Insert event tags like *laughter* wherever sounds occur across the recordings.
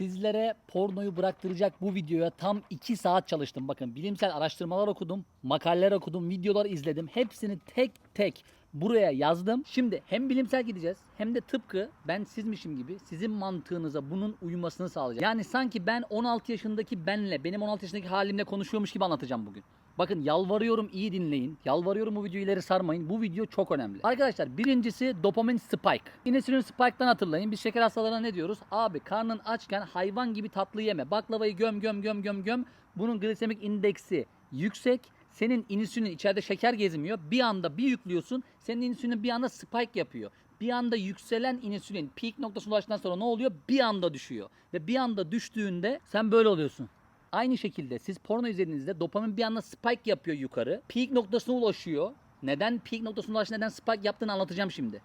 Sizlere pornoyu bıraktıracak bu videoya tam 2 saat çalıştım. Bakın bilimsel araştırmalar okudum, makaleler okudum, videolar izledim. Hepsini tek tek buraya yazdım. Şimdi hem bilimsel gideceğiz hem de tıpkı ben sizmişim gibi sizin mantığınıza bunun uymasını sağlayacağım. Yani sanki ben 16 yaşındaki benle, benim 16 yaşındaki halimle konuşuyormuş gibi anlatacağım bugün. Bakın yalvarıyorum iyi dinleyin. Yalvarıyorum bu videoyu ileri sarmayın. Bu video çok önemli. Arkadaşlar birincisi dopamin spike. İnsülin spike'tan hatırlayın. Biz şeker hastalarına ne diyoruz? Abi karnın açken hayvan gibi tatlı yeme. Baklavayı göm göm göm göm göm. Bunun glisemik indeksi yüksek. Senin insülin içeride şeker gezmiyor. Bir anda bir yüklüyorsun. Senin insülinin bir anda spike yapıyor. Bir anda yükselen insülin peak noktasına ulaştıktan sonra ne oluyor? Bir anda düşüyor. Ve bir anda düştüğünde sen böyle oluyorsun. Aynı şekilde siz porno izlediğinizde dopamin bir anda spike yapıyor yukarı. Peak noktasına ulaşıyor. Neden peak noktasına ulaştı, neden spike yaptığını anlatacağım şimdi.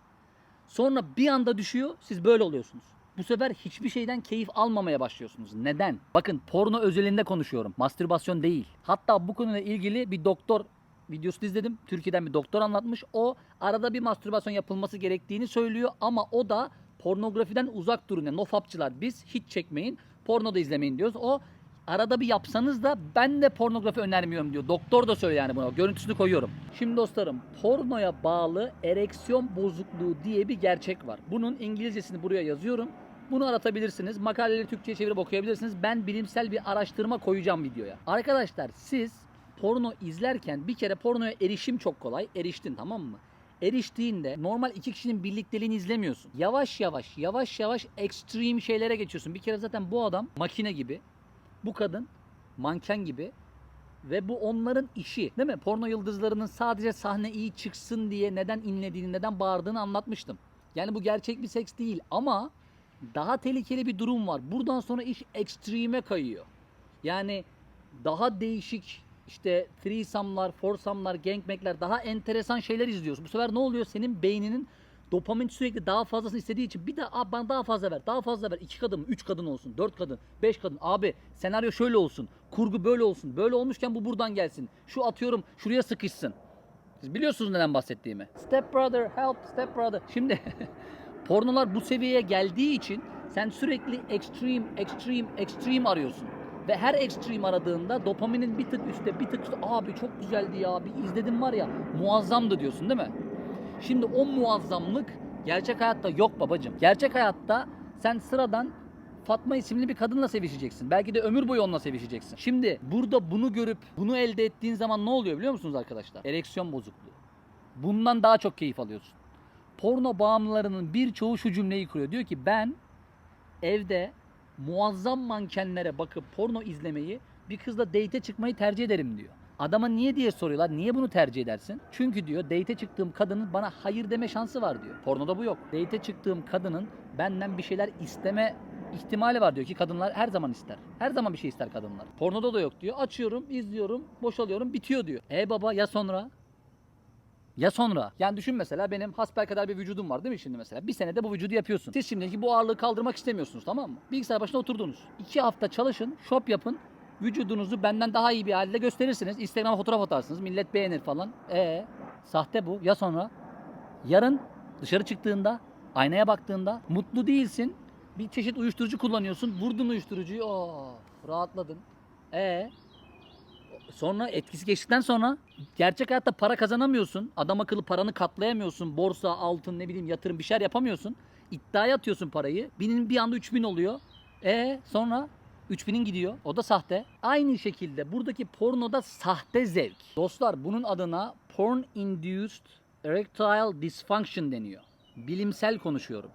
Sonra bir anda düşüyor, siz böyle oluyorsunuz. Bu sefer hiçbir şeyden keyif almamaya başlıyorsunuz. Neden? Bakın porno özelinde konuşuyorum. Mastürbasyon değil. Hatta bu konuyla ilgili bir doktor videosu izledim. Türkiye'den bir doktor anlatmış. O arada bir mastürbasyon yapılması gerektiğini söylüyor ama o da pornografiden uzak durun. Yani nofapçılar biz hiç çekmeyin. Porno da izlemeyin diyoruz. O arada bir yapsanız da ben de pornografi önermiyorum diyor. Doktor da söylüyor yani buna. Görüntüsünü koyuyorum. Şimdi dostlarım pornoya bağlı ereksiyon bozukluğu diye bir gerçek var. Bunun İngilizcesini buraya yazıyorum. Bunu aratabilirsiniz. Makaleleri Türkçe'ye çevirip okuyabilirsiniz. Ben bilimsel bir araştırma koyacağım videoya. Arkadaşlar siz porno izlerken bir kere pornoya erişim çok kolay. Eriştin tamam mı? Eriştiğinde normal iki kişinin birlikteliğini izlemiyorsun. Yavaş yavaş yavaş yavaş ekstrem şeylere geçiyorsun. Bir kere zaten bu adam makine gibi. Bu kadın manken gibi ve bu onların işi. Değil mi? Porno yıldızlarının sadece sahne iyi çıksın diye neden inlediğini, neden bağırdığını anlatmıştım. Yani bu gerçek bir seks değil ama daha tehlikeli bir durum var. Buradan sonra iş ekstreme kayıyor. Yani daha değişik işte threesome'lar, foursome'lar, gangbang'ler daha enteresan şeyler izliyorsun. Bu sefer ne oluyor? Senin beyninin dopamin sürekli daha fazlasını istediği için bir de "Aa, bana daha fazla ver, daha fazla ver. İki kadın, üç kadın olsun, dört kadın, beş kadın. Abi senaryo şöyle olsun, kurgu böyle olsun. Böyle olmuşken bu buradan gelsin. Şu atıyorum şuraya sıkışsın. Siz biliyorsunuz neden bahsettiğimi. Step brother, help, step brother. Şimdi *laughs* pornolar bu seviyeye geldiği için sen sürekli extreme, extreme, extreme arıyorsun. Ve her extreme aradığında dopaminin bir tık üstte, bir tık üstte. Abi çok güzeldi ya, bir izledim var ya, muazzamdı diyorsun değil mi? Şimdi o muazzamlık gerçek hayatta yok babacım. Gerçek hayatta sen sıradan Fatma isimli bir kadınla sevişeceksin. Belki de ömür boyu onunla sevişeceksin. Şimdi burada bunu görüp bunu elde ettiğin zaman ne oluyor biliyor musunuz arkadaşlar? Ereksiyon bozukluğu. Bundan daha çok keyif alıyorsun. Porno bağımlılarının birçoğu şu cümleyi kuruyor. Diyor ki ben evde muazzam mankenlere bakıp porno izlemeyi bir kızla date çıkmayı tercih ederim diyor. Adama niye diye soruyorlar. Niye bunu tercih edersin? Çünkü diyor date çıktığım kadının bana hayır deme şansı var diyor. Pornoda bu yok. Date çıktığım kadının benden bir şeyler isteme ihtimali var diyor ki kadınlar her zaman ister. Her zaman bir şey ister kadınlar. Pornoda da yok diyor. Açıyorum, izliyorum, boşalıyorum, bitiyor diyor. E baba ya sonra? Ya sonra? Yani düşün mesela benim hasbelkader bir vücudum var değil mi şimdi mesela? Bir senede bu vücudu yapıyorsun. Siz şimdiki bu ağırlığı kaldırmak istemiyorsunuz tamam mı? Bilgisayar başına oturdunuz. İki hafta çalışın, shop yapın. Vücudunuzu benden daha iyi bir halde gösterirsiniz. Instagram'a fotoğraf atarsınız. Millet beğenir falan. E sahte bu. Ya sonra? Yarın dışarı çıktığında, aynaya baktığında mutlu değilsin. Bir çeşit uyuşturucu kullanıyorsun. Vurdun uyuşturucuyu. Oo, rahatladın. E Sonra etkisi geçtikten sonra gerçek hayatta para kazanamıyorsun. Adam akıllı paranı katlayamıyorsun. Borsa, altın ne bileyim yatırım bir şeyler yapamıyorsun. İddiaya atıyorsun parayı. Binin bir anda 3000 oluyor. E sonra 3000'in gidiyor. O da sahte. Aynı şekilde buradaki pornoda sahte zevk. Dostlar bunun adına porn induced erectile dysfunction deniyor. Bilimsel konuşuyorum.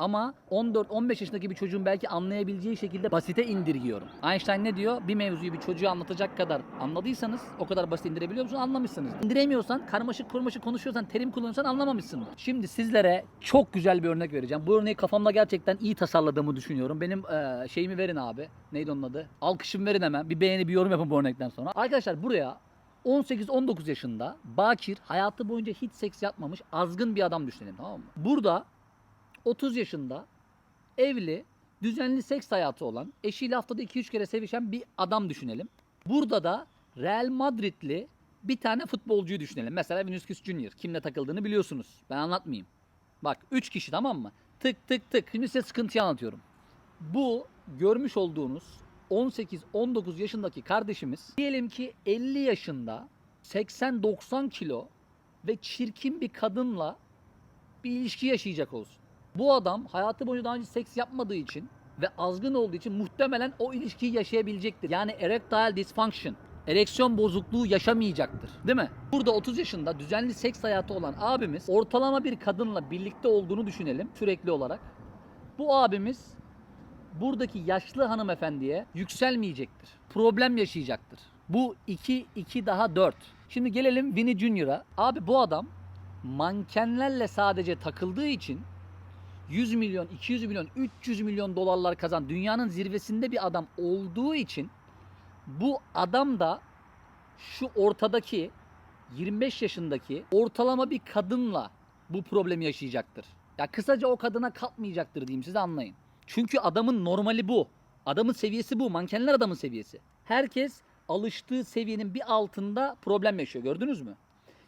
Ama 14-15 yaşındaki bir çocuğun belki anlayabileceği şekilde basite indirgiyorum. Einstein ne diyor? Bir mevzuyu bir çocuğa anlatacak kadar anladıysanız o kadar basit indirebiliyor musun? Anlamışsınız. İndiremiyorsan, karmaşık kurmaşık konuşuyorsan, terim kullanıyorsan anlamamışsındır. Şimdi sizlere çok güzel bir örnek vereceğim. Bu örneği kafamda gerçekten iyi tasarladığımı düşünüyorum. Benim eee, şeyimi verin abi. Neydi onun adı? Alkışımı verin hemen. Bir beğeni, bir yorum yapın bu örnekten sonra. Arkadaşlar buraya 18-19 yaşında bakir, hayatı boyunca hiç seks yapmamış azgın bir adam düşünelim tamam mı? Burada 30 yaşında evli, düzenli seks hayatı olan, eşiyle haftada 2-3 kere sevişen bir adam düşünelim. Burada da Real Madridli bir tane futbolcuyu düşünelim. Mesela Vinicius Junior. Kimle takıldığını biliyorsunuz. Ben anlatmayayım. Bak 3 kişi tamam mı? Tık tık tık. Şimdi size sıkıntıyı anlatıyorum. Bu görmüş olduğunuz 18-19 yaşındaki kardeşimiz diyelim ki 50 yaşında 80-90 kilo ve çirkin bir kadınla bir ilişki yaşayacak olsun. Bu adam hayatı boyunca daha önce seks yapmadığı için ve azgın olduğu için muhtemelen o ilişkiyi yaşayabilecektir. Yani erectile dysfunction, ereksiyon bozukluğu yaşamayacaktır. Değil mi? Burada 30 yaşında düzenli seks hayatı olan abimiz ortalama bir kadınla birlikte olduğunu düşünelim sürekli olarak. Bu abimiz buradaki yaşlı hanımefendiye yükselmeyecektir. Problem yaşayacaktır. Bu 2 2 daha 4. Şimdi gelelim Vinny Junior'a. Abi bu adam mankenlerle sadece takıldığı için 100 milyon, 200 milyon, 300 milyon dolarlar kazan dünyanın zirvesinde bir adam olduğu için bu adam da şu ortadaki 25 yaşındaki ortalama bir kadınla bu problemi yaşayacaktır. Ya kısaca o kadına kalkmayacaktır diyeyim size anlayın. Çünkü adamın normali bu. Adamın seviyesi bu. Mankenler adamın seviyesi. Herkes alıştığı seviyenin bir altında problem yaşıyor. Gördünüz mü?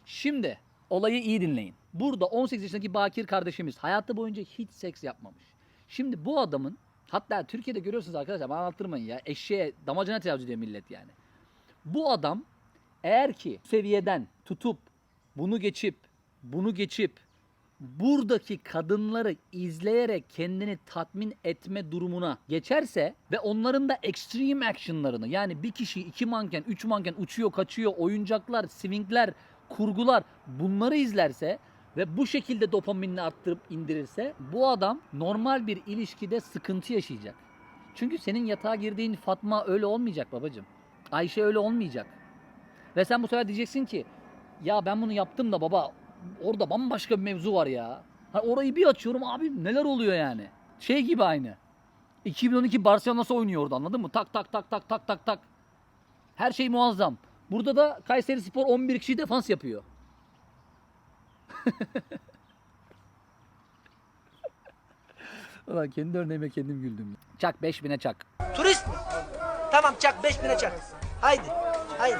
Şimdi olayı iyi dinleyin. Burada 18 yaşındaki Bakir kardeşimiz hayatı boyunca hiç seks yapmamış. Şimdi bu adamın hatta Türkiye'de görüyorsunuz arkadaşlar bana anlattırmayın ya eşeğe damacana tecavüz ediyor millet yani. Bu adam eğer ki seviyeden tutup bunu geçip bunu geçip buradaki kadınları izleyerek kendini tatmin etme durumuna geçerse ve onların da extreme actionlarını yani bir kişi, iki manken, üç manken uçuyor, kaçıyor, oyuncaklar, swingler, kurgular bunları izlerse ve bu şekilde dopaminini arttırıp indirirse bu adam normal bir ilişkide sıkıntı yaşayacak. Çünkü senin yatağa girdiğin Fatma öyle olmayacak babacığım. Ayşe öyle olmayacak. Ve sen bu sefer diyeceksin ki ya ben bunu yaptım da baba orada bambaşka bir mevzu var ya. Ha orayı bir açıyorum abi neler oluyor yani. Şey gibi aynı. 2012 Barcelona'sı oynuyor orada anladın mı? Tak tak tak tak tak tak tak. Her şey muazzam. Burada da Kayseri Spor 11 kişi defans yapıyor. *laughs* Ulan kendi örneğime kendim güldüm. Çak 5000'e çak. Turist mi? Tamam çak 5000'e çak. Haydi. Haydi.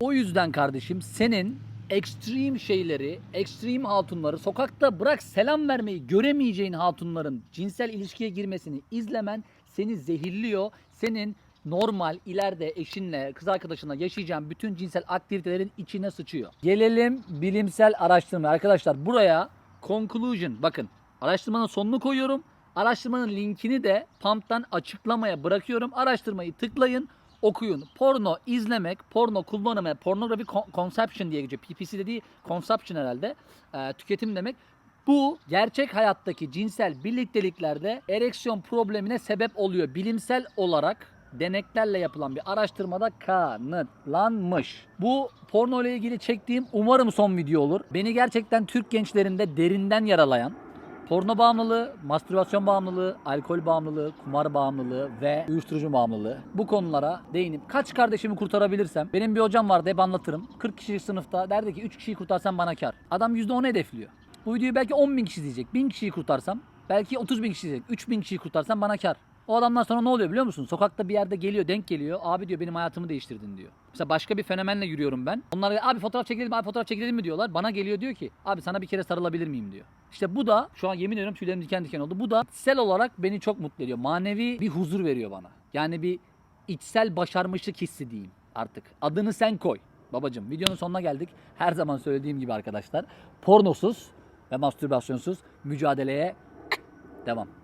O yüzden kardeşim senin ekstrem şeyleri, ekstrem hatunları sokakta bırak selam vermeyi göremeyeceğin hatunların cinsel ilişkiye girmesini izlemen seni zehirliyor. Senin normal ileride eşinle, kız arkadaşınla yaşayacağın bütün cinsel aktivitelerin içine sıçıyor. Gelelim bilimsel araştırma. Arkadaşlar buraya conclusion bakın araştırmanın sonunu koyuyorum. Araştırmanın linkini de Pump'tan açıklamaya bırakıyorum. Araştırmayı tıklayın okuyun. Porno izlemek, porno kullanımı, pornografi con- consumption diye geçiyor. PPC dediği consumption herhalde. Ee, tüketim demek. Bu gerçek hayattaki cinsel birlikteliklerde ereksiyon problemine sebep oluyor. Bilimsel olarak deneklerle yapılan bir araştırmada kanıtlanmış. Bu porno ile ilgili çektiğim umarım son video olur. Beni gerçekten Türk gençlerinde derinden yaralayan Porno bağımlılığı, mastürbasyon bağımlılığı, alkol bağımlılığı, kumar bağımlılığı ve uyuşturucu bağımlılığı. Bu konulara değinip kaç kardeşimi kurtarabilirsem benim bir hocam vardı hep anlatırım. 40 kişi sınıfta derdi ki 3 kişiyi kurtarsam bana kar. Adam %10 hedefliyor. Bu videoyu belki 10 bin kişi izleyecek. 1000 kişiyi kurtarsam belki 30 bin kişi izleyecek. 3 bin kişiyi kurtarsam bana kar. O adamdan sonra ne oluyor biliyor musun? Sokakta bir yerde geliyor, denk geliyor. Abi diyor benim hayatımı değiştirdin diyor. Mesela başka bir fenomenle yürüyorum ben. Onlar abi fotoğraf çekelim, abi fotoğraf çekelim mi diyorlar. Bana geliyor diyor ki abi sana bir kere sarılabilir miyim diyor. İşte bu da şu an yemin ediyorum tüylerim diken diken oldu. Bu da sel olarak beni çok mutlu ediyor. Manevi bir huzur veriyor bana. Yani bir içsel başarmışlık hissi diyeyim artık. Adını sen koy. Babacım videonun sonuna geldik. Her zaman söylediğim gibi arkadaşlar. Pornosuz ve mastürbasyonsuz mücadeleye devam.